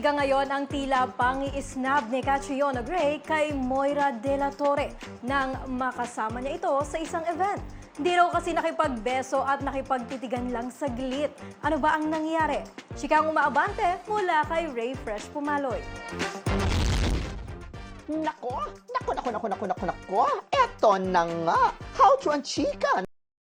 Intriga ngayon ang tila pangi-snab ni Catriona Gray kay Moira De La Torre nang makasama niya ito sa isang event. Di raw kasi nakipagbeso at nakipagtitigan lang saglit. Ano ba ang nangyari? Chikang umaabante mula kay Ray Fresh Pumaloy. Nako, nako, nako, nako, nako, nako, nako. Eto na nga. How to ang chika.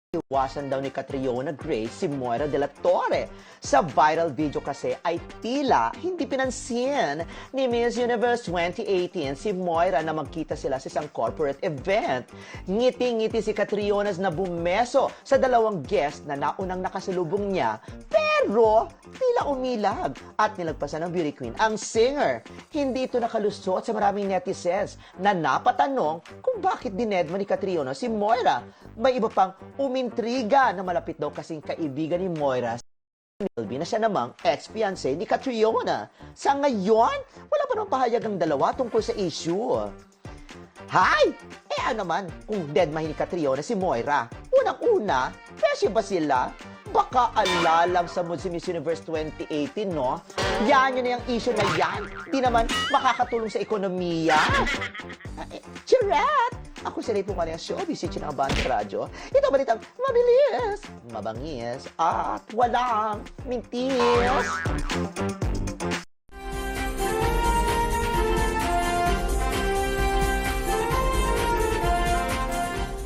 Iwasan daw ni Catriona Gray si Moira de la Torre. Sa viral video kasi ay tila hindi pinansin ni Miss Universe 2018 si Moira na magkita sila sa isang corporate event. Ngiti-ngiti si Catriona na bumeso sa dalawang guest na naunang nakasalubong niya pero tila umilag at nilagpasan ng beauty queen ang singer. Hindi ito nakalusot sa maraming netizens na napatanong kung bakit dinedma ni Catriona si Moira. May iba pang umintriga na malapit daw kasing kaibigan ni Moira Milby na siya namang ex-fiancé ni Catriona. Sa ngayon, wala pa namang pahayag ang dalawa tungkol sa issue. Hay! Eh ano naman kung dead ni Catriona si Moira? Unang-una, presyo ba sila? Baka alalang sa Miss Universe 2018, no? Yan yun na yung issue na yan. Di naman makakatulong sa ekonomiya. Eh, Charot! Ako si Ripo Maria Show, si Chinabang Radyo. Ito balitang mabilis, mabangis, at walang mintis.